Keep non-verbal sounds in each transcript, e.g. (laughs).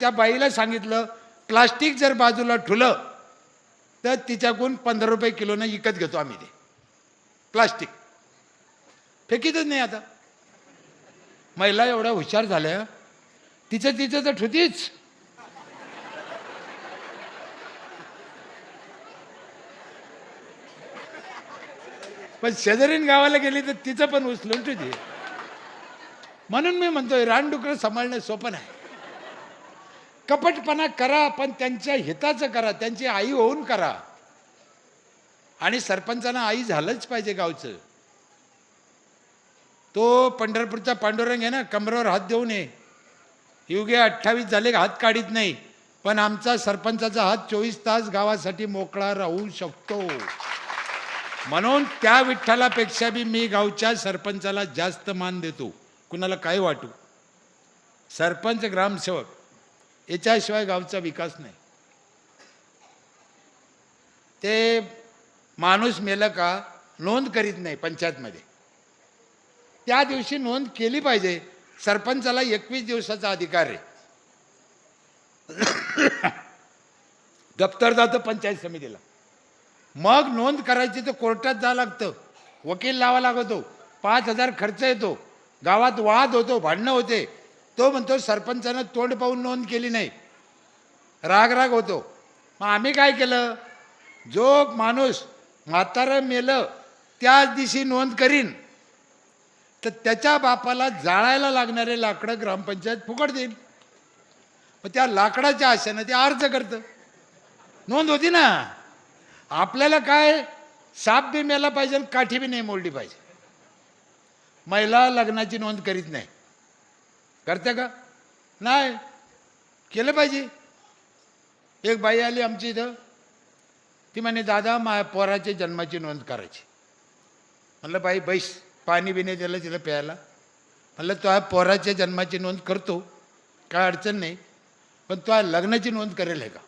त्या बाईला सांगितलं प्लास्टिक जर बाजूला ठुलं तर तिच्याकडून पंधरा रुपये किलोनं विकत घेतो आम्ही ते. प्लास्टिक. फेकीतच नाही आता. महिला एवढ्या हुशार झाल्या तिचं तिचं तर ठुतीच. पण शेजारीन गावाला गेली तर तिचं पण उचलून ठेवते. म्हणून मी म्हणतोय रानडुकरं सांभाळणं सोपं नाही. कपटपणा करा पण त्यांच्या हिताचं करा त्यांची आई होऊन करा. आणि सरपंचानं आई झालंच पाहिजे गावचं. तो पंढरपूरचा पांडुरंग आहे ना कमरेवर हात देऊ नये युगे अठ्ठावीस झाले हात काढीत नाही. पण आमचा सरपंचाचा हात चोवीस तास गावासाठी मोकळा राहू शकतो. म्हणून त्या विठ्ठलापेक्षा बी मी गावच्या सरपंचाला जास्त मान देतो. कुणाला काय वाटू? सरपंच ग्रामसेवक. याच्याशिवाय गावचा विकास नाही. ते माणूस मेलं का नोंद करीत नाही पंचायतमध्ये. त्या दिवशी नोंद केली पाहिजे. सरपंचाला एकवीस दिवसाचा अधिकार आहे. दप्तर जातं पंचायत समितीला. मग नोंद करायची तर कोर्टात जावं लागतं. वकील लावा लागतो. पाच हजार खर्च येतो. गावात वाद होतो भांडणं होते. तो म्हणतो सरपंचानं तोंड पाहून नोंद केली नाही. राग राग होतो. मग आम्ही काय केलं? जो माणूस म्हातारं मेलं त्याच दिवशी नोंद करीन. तर त्याच्या बापाला जाळायला लागणारे लाकडं ग्रामपंचायत फुकट देईल. मग त्या लाकडाच्या आशेनं ते अर्ज करतं. नोंद होती ना? आपल्याला काय? साप बी मेला पाहिजे काठी बी नाही मोडली पाहिजे. महिला लग्नाची नोंद करीत नाही. करते का? नाही. केलं पाहिजे. एक बाई आली आमची इथं. ती म्हणे दादा मा पोराच्या जन्माची नोंद करायची. म्हणलं बाई बैस. पाणी बिणी दिलं तिला प्यायला. म्हणलं तो पोराच्या जन्माची नोंद करतो. काय अडचण नाही. पण तो लग्नाची नोंद करेल आहे का?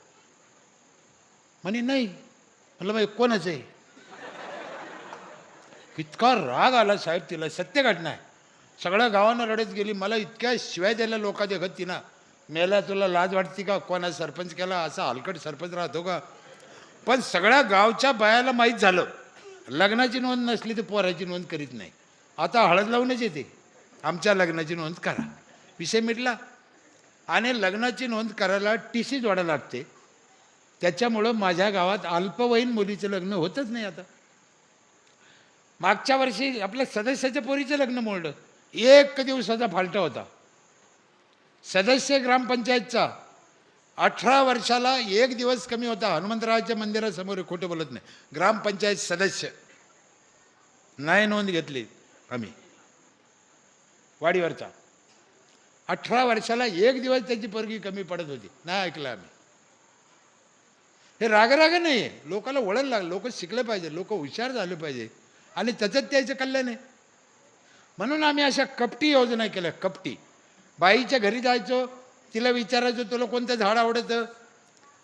म्हणे नाही. म्हणलं बाई कोणाचं आहे? इतका राग आला साहेब तिला सत्य घटना आहे. सगळ्या गावानं रडत गेली. मला इतक्या शिवाय द्यायला लोका देखत ना. मेला तुला लाज वाटते का? कोणा सरपंच केला? असा हलकट सरपंच राहतो का? पण सगळ्या गावच्या बायाला माहीत झालं. लग्नाची नोंद नसली तर पोराची नोंद करीत नाही. आता हळद लावूनच येते. आमच्या लग्नाची नोंद करा. विषय मिटला. आणि लग्नाची नोंद करायला टी सी जोडा लागते. त्याच्यामुळं माझ्या गावात अल्पवयीन मुलीचं लग्न होतच नाही आता. मागच्या वर्षी आपल्या सदस्याच्या पोरीचं लग्न मोडलं. एक दिवसाचा फालटा होता. सदस्य ग्रामपंचायतचा अठरा वर्षाला एक दिवस कमी होता. हनुमंतरावच्या मंदिरासमोर खोटं बोलत नाही. ग्रामपंचायत सदस्य. नाही नोंद घेतली आम्ही. वाडीवरचा. अठरा वर्षाला एक दिवस त्याची पोरगी कमी पडत होती. नाही ऐकलं आम्ही. हे रागराग नाही आहे लोकाला वळण लागलं. लोक शिकले पाहिजे. लोक हुशार झाले पाहिजे. आणि त्याच्यात त्याचं कल्याण आहे. म्हणून आम्ही अशा कपटी योजना केल्या कपटी. बाईच्या घरी जायचो तिला विचारायचो तुला कोणतं झाड आवडतं?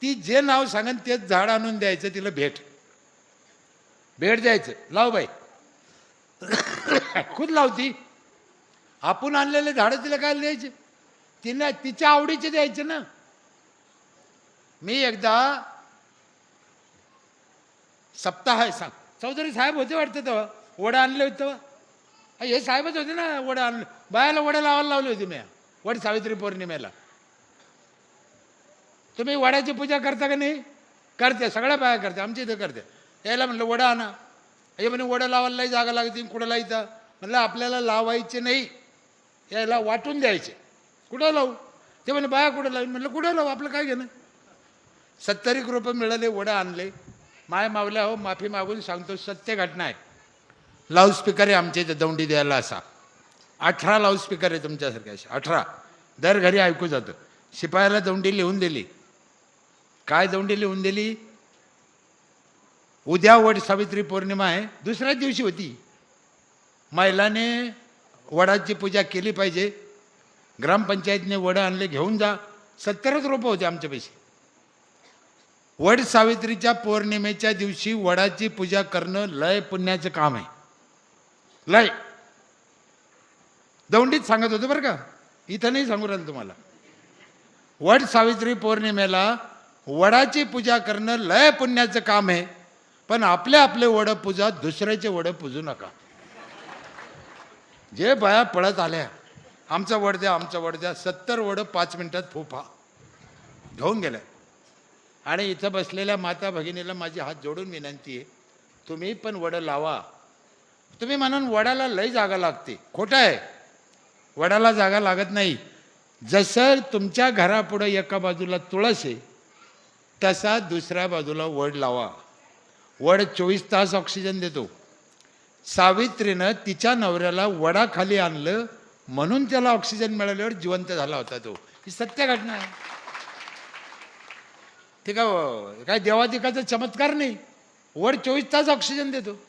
ती जे नाव सांगन तेच झाड आणून द्यायचं तिला भेट. भेट द्यायचं. लाव बाई. (coughs) खुद लावती. आपण आणलेले झाडं तिला काय द्यायचे? तिला तिच्या आवडीचे द्यायचे ना. मी एकदा सप्ताह आहे सांग चौधरी साहेब होते वाटतं तेव्हा. वडा आणले होते तेव्हा. हे साहेबच होते ना वडा बायाला वडे लावायला लावली होती मी. वड सावित्री पौर्णिमेला. तुम्ही वड्याची पूजा करता का नाही? करते सगळ्या बाया करते आमच्या इथं करते. यायला म्हणलं वडा आणा. हे म्हणे वडा लावायलाही जागा लागते कुठं लायचं म्हणलं आपल्याला लावायचे नाही. यायला वाटून द्यायचे. कुठं लावू? ते म्हणे बाया कुठं लावून म्हणलं कुठं लावू? आपलं काय घेणं? सत्तरीक रुपये मिळाले वडा आणले. माय मावल्या हो माफी मागून सांगतो सत्य घटना आहे. लाऊडस्पीकर आहे आमच्या इथं दौंडी द्यायला असा. अठरा लाऊडस्पीकर आहे तुमच्यासारखे असे अठरा. दर घरी ऐकू जातं. शिपायाला दौंडी लिहून दिली. काय दौंडी लिहून दिली? उद्या वड सावित्री पौर्णिमा आहे दुसऱ्याच दिवशी होती. महिलाने वडाची पूजा केली पाहिजे. ग्रामपंचायतने वडं आणले घेऊन जा. सत्तरच रोपं होते आमच्या पैसे. वड सावित्रीच्या पौर्णिमेच्या दिवशी वडाची पूजा करणं लय पुण्याचं काम आहे. लय दौंडीत सांगत होतो बरं का. इथं नाही सांगू राहिलं तुम्हाला. वड सावित्री पौर्णिमेला वडाची पूजा करणं लय पुण्याचं काम आहे. पण आपले आपले वड पूजा दुसऱ्याचे वड पूजू नका. जे बाया पळत आल्या आमचा वड द्या आमचा वड द्या सत्तर वड पाच मिनिटात फोफा. घेऊन गेल्या. आणि इथं बसलेल्या माता भगिनीला माझी हात जोडून विनंती आहे तुम्ही पण वड लावा. तुम्ही म्हणून वडाला लय जागा लागते. खोटं आहे. वडाला जागा लागत नाही. जसं तुमच्या घरापुढं एका बाजूला तुळस आहे तसा दुसऱ्या बाजूला वड लावा. वड चोवीस तास ऑक्सिजन देतो. सावित्रीनं तिच्या नवऱ्याला वडाखाली आणलं म्हणून त्याला ऑक्सिजन मिळाल्यावर जिवंत झाला होता तो. ही सत्य घटना आहे. ते का काय देवादिकाचा चमत्कार नाही. वड चोवीस तास ऑक्सिजन देतो.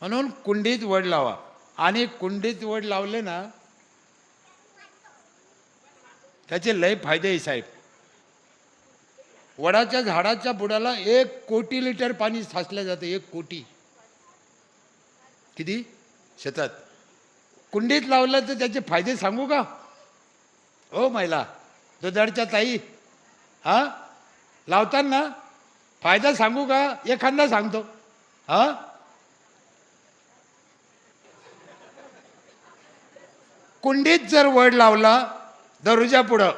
म्हणून कुंडीत वड लावा. आणि कुंडीत वड लावले ना त्याचे लय फायदे आहे साहेब. वडाच्या झाडाच्या बुडाला एक कोटी लिटर पाणी साचलं जातं एक कोटी. किती? शेतात. कुंडीत लावलं तर त्याचे फायदे सांगू का? ओ महिला. दुधाडच्या ताई. हा? लावताना फायदा सांगू का? एखादा सांगतो. हा? कुंडीत जर वड लावला दरुजा पुढं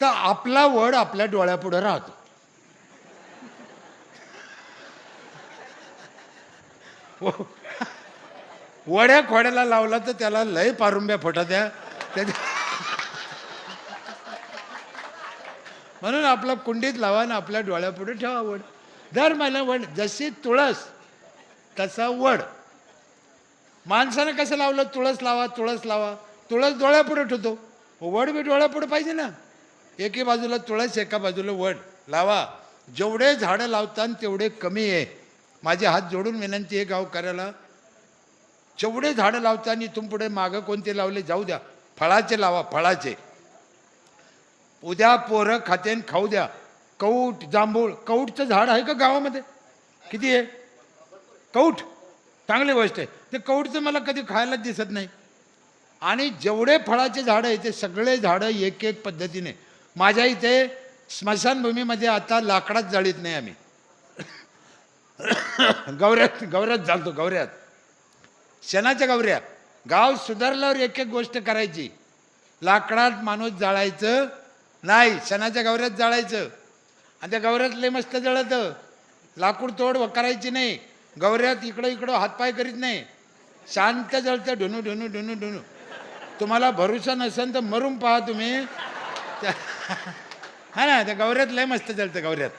तर आपला वड आपल्या डोळ्यापुढं राहतो. व- वड्या खोड्याला लावला तर त्याला लय पारुंब्या फटा द्या म्हणून आपला कुंडीत लावा आणि आपल्या डोळ्यापुढे ठेवा वड. दर मला वड जशी तुळस तसा वड. माणसानं कसं लावलं? तुळस लावा तुळस लावा. तुळस डोळ्यापुढे ठेवतो. वड बी डोळ्यापुढे पाहिजे ना. एके बाजूला तुळस एका बाजूला वड. लावा. जेवढे झाडं लावतात तेवढे कमी आहे. माझे हात जोडून विनंती आहे गावकऱ्याला. जेवढे झाडं लावताना तुम पुढे मागं कोणते लावले? जाऊ द्या. फळाचे लावा फळाचे. उद्या पोरं खातेन खाऊ द्या. कौट जांभूळ. कौटचं झाड आहे का गावामध्ये? किती आहे? कौट. चांगली गोष्ट आहे. ते कौटचं मला कधी खायलाच दिसत नाही. आणि जेवढे फळाचे झाडं आहे ते सगळे झाडं एक एक पद्धतीने. माझ्या इथे स्मशानभूमीमध्ये आता लाकडात जाळीत नाही आम्ही. गौऱ्यात गौऱ्यात जालतो गौऱ्यात. शेणाच्या गौऱ्या. गाव सुधारल्यावर एक एक गोष्ट करायची. लाकडात माणूस जाळायचं नाही शेणाच्या गौऱ्यात जाळायचं. आणि त्या गौऱ्यात लय मस्त जळतं. लाकूड तोड व करायची नाही. गौऱ्यात इकडं इकडं हातपाय करीत नाही. शांत जळतं ढुनू ढुनू ढुनू ढुनू तुम्हाला भरोसा नसेल तर मरून पहा तुम्ही. त्या- (laughs) हा ना त्या गौऱ्यात लय मस्त जळतं गौऱ्यात.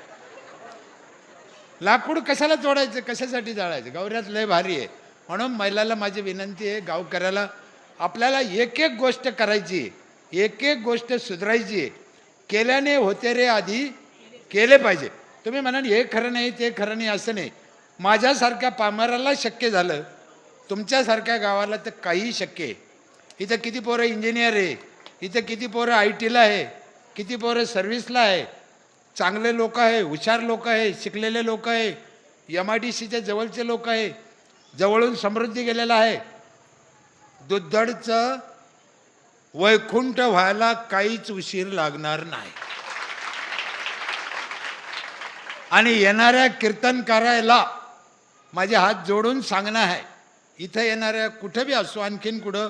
लाकूड कशाला तोडायचं कशासाठी जाळायचं? गौऱ्यात लय भारी आहे. म्हणून महिलाला माझी विनंती आहे गावकऱ्याला आपल्याला एक एक गोष्ट करायची एक एक गोष्ट सुधारायची. केल्याने होते रे आधी केले पाहिजे. तुम्ही म्हणाल हे खरं नाही ते खरं नाही असं नाही. माझ्यासारख्या पामराला शक्य झालं. तुमच्यासारख्या गावाला तर काहीही शक्य आहे. इथं किती पोरं इंजिनियर आहे इथं किती पोरं आय टीला आहे किती पोरं सर्व्हिसला आहे. चांगले लोक आहे हुशार लोक आहे शिकलेले लोक आहे एम आय डी सीच्या जवळचे लोक आहे जवळून समृद्धी गेलेला आहे. दुद्धडचं वैकुंठ व्हायला काहीच उशीर लागणार नाही. आणि येणाऱ्या कीर्तनकाराला माझे हात जोडून सांगणं आहे. इथं येणाऱ्या कुठं बी असो आणखीन कुठं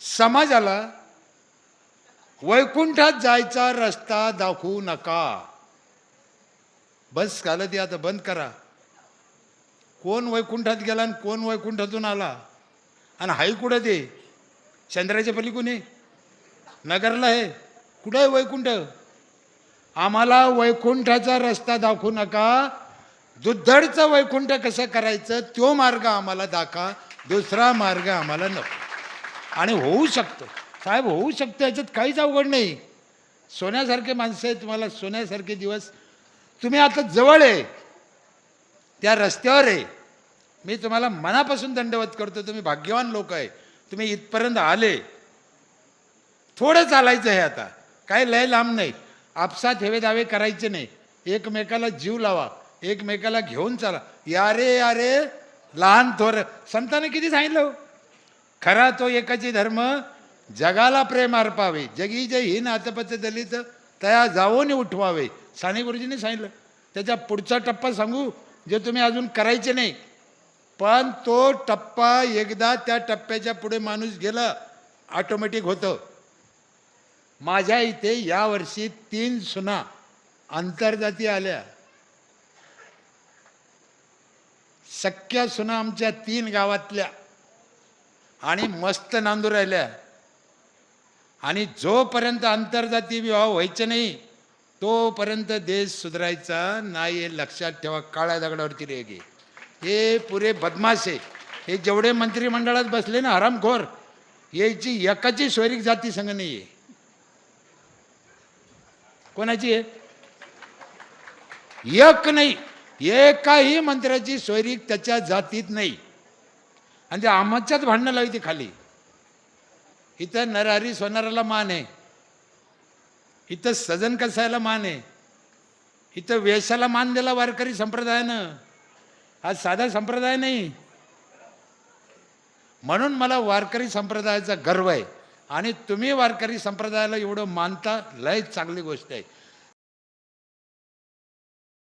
समाजाला वैकुंठात जायचा रस्ता दाखवू नका. बस झालं ते आता बंद करा. कोण वैकुंठात गेला आणि कोण वैकुंठातून आला? आणि हाय कुठं ते? चंद्राच्या पलीकडे नगरला आहे? कुठं आहे वैकुंठ? आम्हाला वैकुंठाचा रस्ता दाखवू नका. दुद्धडचं वैकुंठ कसं करायचं तो मार्ग आम्हाला दाखवा दुसरा मार्ग आम्हाला नको. आणि होऊ शकतो. साहेब होऊ शकतं याच्यात काहीच अवघड नाही. सोन्यासारखे माणसं आहे तुम्हाला सोन्यासारखे दिवस. तुम्ही आता जवळ आहे. त्या रस्त्यावर आहे. मी तुम्हाला मनापासून दंडवत करतो तुम्ही भाग्यवान लोक आहे. तुम्ही इथपर्यंत आले. थोडं चालायचं आहे आता. काय लय लांब नाही. आपसात हेवे दावे करायचे नाही. एकमेकाला जीव लावा. एकमेकाला घेऊन चला. यारे यारे लहान थोर. संतांनी किती सांगितलं हो? खरा तो एकाची धर्म जगाला प्रेम अर्पावे. जगी जे ही नातपत दलित तया जाऊन उठवावे. साने गुरुजींनी सांगितलं. त्याच्या पुढचा टप्पा सांगू जे तुम्ही अजून करायचे नाही. पण तो टप्पा एकदा त्या टप्प्याच्या पुढे माणूस गेला ऑटोमॅटिक होतं. माझ्या इथे यावर्षी तीन सुना आंतरजाती आल्या. सख्या सुना आमच्या तीन गावातल्या आणि मस्त नांदू राहिल्या. आणि जोपर्यंत आंतरजातीय विवाह व्हायचे नाही तोपर्यंत देश सुधारायचा नाही हे लक्षात ठेवा काळ्या दगडावरती रेगे. हे पुरे बदमाश. आहे हे जेवढे मंत्रिमंडळात बसले ना हरामखोर याची एकाची स्वैरिक जाती संघ नाही आहे कोणाची आहे? एक नाही. एकाही मंत्र्याची स्वैरिक त्याच्या जातीत नाही. आणि ते आमच्याच भांडणं लावी ती खाली. इथं नरहरी सोनाराला मान आहे. इथं सजन कसायला मान आहे. इथं वेशाला मान दिला वारकरी संप्रदायानं. हा साधा संप्रदाय नाही. म्हणून मला वारकरी संप्रदायाचा गर्व आहे. आणि तुम्ही वारकरी संप्रदायाला एवढं मानता लय चांगली गोष्ट आहे.